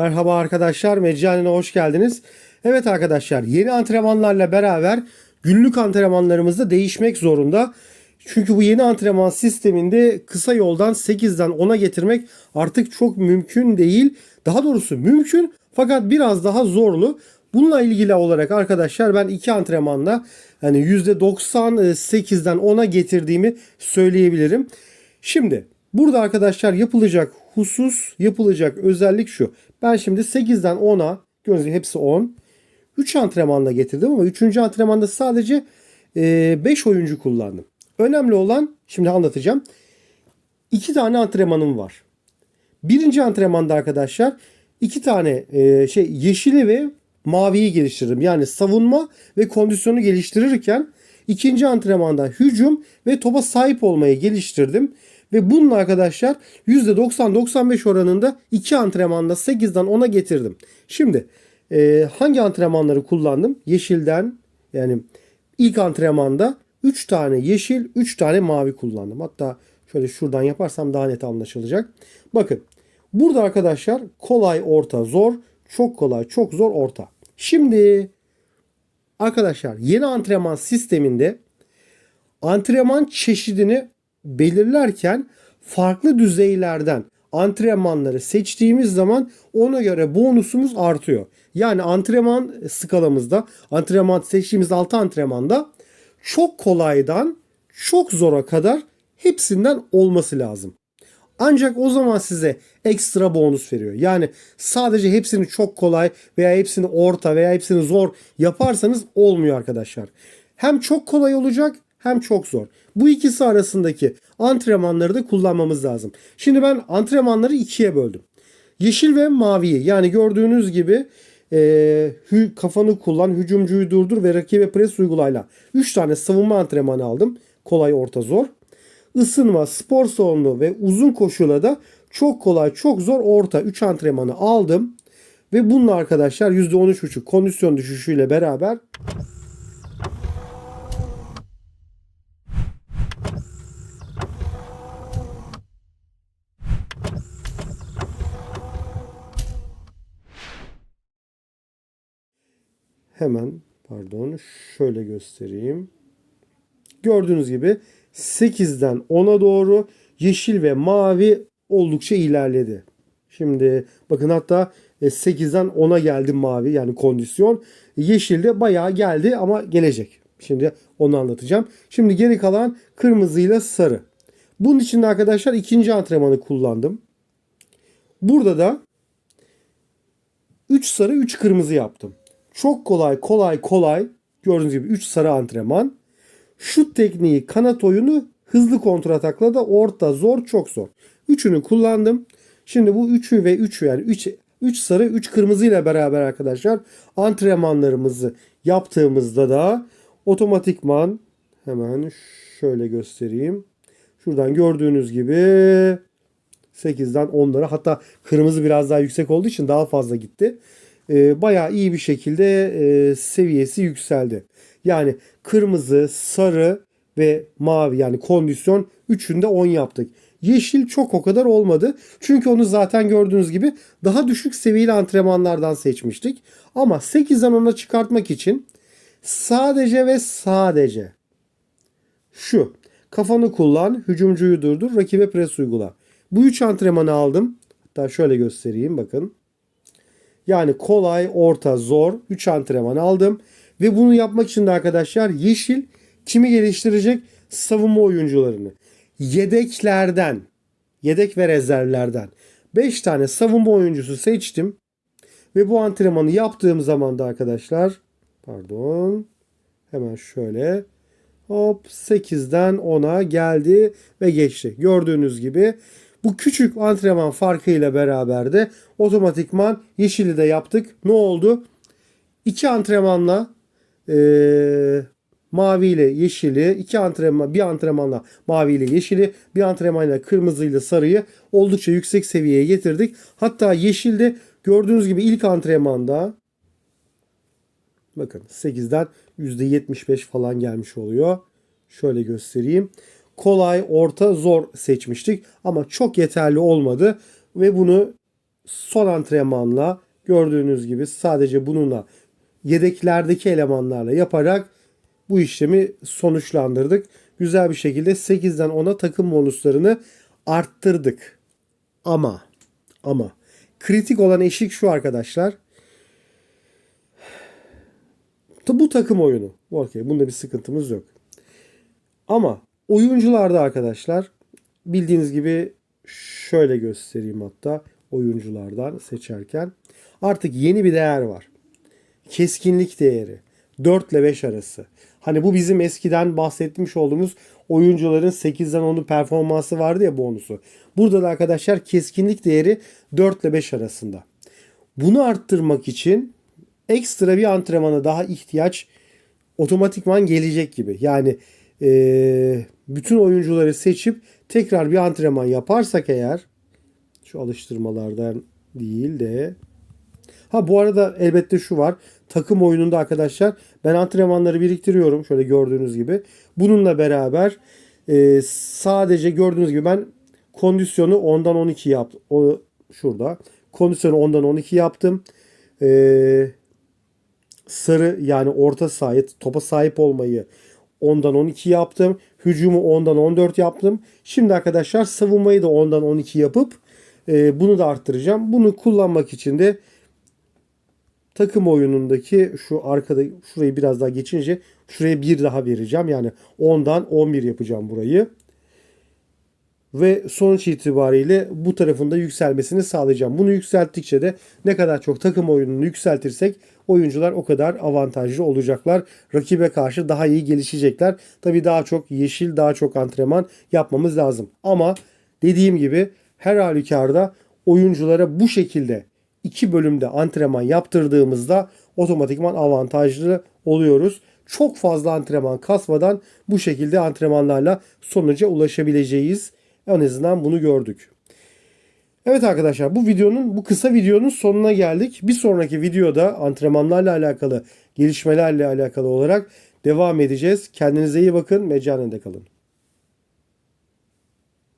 Merhaba arkadaşlar, Meccanine hoş geldiniz. Evet arkadaşlar, yeni antrenmanlarla beraber günlük antrenmanlarımızda değişmek zorunda. Çünkü bu yeni antrenman sisteminde kısa yoldan 8'den 10'a getirmek artık çok mümkün değil. Daha doğrusu mümkün fakat biraz daha zorlu. Bununla ilgili olarak arkadaşlar ben iki antrenmanla hani %98'den 10'a getirdiğimi söyleyebilirim. Şimdi burada arkadaşlar yapılacak husus, yapılacak özellik şu. Ben şimdi 8'den 10'a gördüğünüz hepsi 10. 3 antrenmanla getirdim ama 3. antrenmanda sadece 5 oyuncu kullandım. Önemli olan şimdi anlatacağım. 2 tane antrenmanım var. Birinci antrenmanda arkadaşlar iki tane e, şey yeşili ve maviyi geliştiririm. Yani savunma ve kondisyonu geliştirirken ikinci antrenmanda hücum ve topa sahip olmayı geliştirdim. Ve bunun arkadaşlar %90-95 oranında iki antrenmanda 8'den 10'a getirdim. Şimdi e, hangi antrenmanları kullandım? Yeşilden yani ilk antrenmanda 3 tane yeşil 3 tane mavi kullandım. Hatta şöyle şuradan yaparsam daha net anlaşılacak. Bakın burada arkadaşlar kolay orta zor çok kolay çok zor orta. Şimdi arkadaşlar yeni antrenman sisteminde antrenman çeşidini belirlerken farklı düzeylerden antrenmanları seçtiğimiz zaman ona göre bonusumuz artıyor. Yani antrenman skalamızda antrenman seçtiğimiz 6 antrenmanda çok kolaydan çok zora kadar hepsinden olması lazım. Ancak o zaman size ekstra bonus veriyor. Yani sadece hepsini çok kolay veya hepsini orta veya hepsini zor yaparsanız olmuyor arkadaşlar. Hem çok kolay olacak hem çok zor. Bu ikisi arasındaki antrenmanları da kullanmamız lazım. Şimdi ben antrenmanları ikiye böldüm. Yeşil ve maviyi yani gördüğünüz gibi e, kafanı kullan, hücumcuyu durdur ve rakibe pres uygulayla. 3 tane savunma antrenmanı aldım. Kolay, orta, zor. Isınma, spor salonu ve uzun koşuyla da çok kolay, çok zor orta 3 antrenmanı aldım. Ve bununla arkadaşlar %13,5 kondisyon düşüşüyle beraber hemen pardon şöyle göstereyim. Gördüğünüz gibi 8'den 10'a doğru yeşil ve mavi oldukça ilerledi. Şimdi bakın hatta 8'den 10'a geldi mavi yani kondisyon. Yeşil de bayağı geldi ama gelecek. Şimdi onu anlatacağım. Şimdi geri kalan kırmızıyla sarı. Bunun için de arkadaşlar ikinci antrenmanı kullandım. Burada da 3 sarı 3 kırmızı yaptım. Çok kolay kolay kolay gördüğünüz gibi 3 sarı antrenman. Şut tekniği kanat oyunu hızlı kontratakla da orta zor çok zor. Üçünü kullandım. Şimdi bu üçü ve üçü yani 3 3 sarı 3 kırmızı ile beraber arkadaşlar antrenmanlarımızı yaptığımızda da otomatikman hemen şöyle göstereyim. Şuradan gördüğünüz gibi 8'den 10'lara hatta kırmızı biraz daha yüksek olduğu için daha fazla gitti. Ee, bayağı iyi bir şekilde e, seviyesi yükseldi. Yani kırmızı, sarı ve mavi yani kondisyon üçünde 10 yaptık. Yeşil çok o kadar olmadı. Çünkü onu zaten gördüğünüz gibi daha düşük seviyeli antrenmanlardan seçmiştik. Ama 8'den 10'a çıkartmak için sadece ve sadece şu kafanı kullan, hücumcuyu durdur, rakibe pres uygula. Bu üç antrenmanı aldım. Hatta şöyle göstereyim bakın. Yani kolay, orta, zor 3 antrenman aldım. Ve bunu yapmak için de arkadaşlar yeşil kimi geliştirecek? Savunma oyuncularını. Yedeklerden, yedek ve rezervlerden 5 tane savunma oyuncusu seçtim. Ve bu antrenmanı yaptığım zaman da arkadaşlar pardon hemen şöyle hop 8'den 10'a geldi ve geçti. Gördüğünüz gibi bu küçük antrenman farkıyla beraber de otomatikman yeşili de yaptık. Ne oldu? İki antrenmanla e, mavi ile yeşili, iki antrenman, bir antrenmanla mavi ile yeşili, bir antrenmanla kırmızı ile sarıyı oldukça yüksek seviyeye getirdik. Hatta yeşilde gördüğünüz gibi ilk antrenmanda bakın 8'den %75 falan gelmiş oluyor. Şöyle göstereyim. Kolay, orta, zor seçmiştik ama çok yeterli olmadı ve bunu son antrenmanla gördüğünüz gibi sadece bununla yedeklerdeki elemanlarla yaparak bu işlemi sonuçlandırdık. Güzel bir şekilde 8'den 10'a takım bonuslarını arttırdık. Ama ama kritik olan eşik şu arkadaşlar. Bu takım oyunu. Okey bunda bir sıkıntımız yok. Ama oyuncularda arkadaşlar bildiğiniz gibi şöyle göstereyim hatta oyunculardan seçerken artık yeni bir değer var. Keskinlik değeri. 4 ile 5 arası. Hani bu bizim eskiden bahsetmiş olduğumuz oyuncuların 8'den 10'u performansı vardı ya bonusu. Burada da arkadaşlar keskinlik değeri 4 ile 5 arasında. Bunu arttırmak için ekstra bir antrenmana daha ihtiyaç otomatikman gelecek gibi. Yani eee, bütün oyuncuları seçip tekrar bir antrenman yaparsak eğer şu alıştırmalardan değil de Ha bu arada elbette şu var. Takım oyununda arkadaşlar ben antrenmanları biriktiriyorum. Şöyle gördüğünüz gibi. Bununla beraber e, sadece gördüğünüz gibi ben kondisyonu 10'dan 12 yaptım. O şurada. Kondisyonu 10'dan 12 yaptım. E, sarı yani orta sahaya topa sahip olmayı 10'dan 12 yaptım. Hücumu 10'dan 14 yaptım. Şimdi arkadaşlar savunmayı da 10'dan 12 yapıp e, bunu da arttıracağım. Bunu kullanmak için de takım oyunundaki şu arkada şurayı biraz daha geçince şuraya bir daha vereceğim. Yani 10'dan 11 yapacağım burayı. Ve sonuç itibariyle bu tarafında yükselmesini sağlayacağım. Bunu yükselttikçe de ne kadar çok takım oyununu yükseltirsek oyuncular o kadar avantajlı olacaklar. Rakibe karşı daha iyi gelişecekler. Tabii daha çok yeşil, daha çok antrenman yapmamız lazım. Ama dediğim gibi her halükarda oyunculara bu şekilde iki bölümde antrenman yaptırdığımızda otomatikman avantajlı oluyoruz. Çok fazla antrenman kasmadan bu şekilde antrenmanlarla sonuca ulaşabileceğiz. En azından bunu gördük. Evet arkadaşlar bu videonun bu kısa videonun sonuna geldik. Bir sonraki videoda antrenmanlarla alakalı gelişmelerle alakalı olarak devam edeceğiz. Kendinize iyi bakın. Meccanende kalın.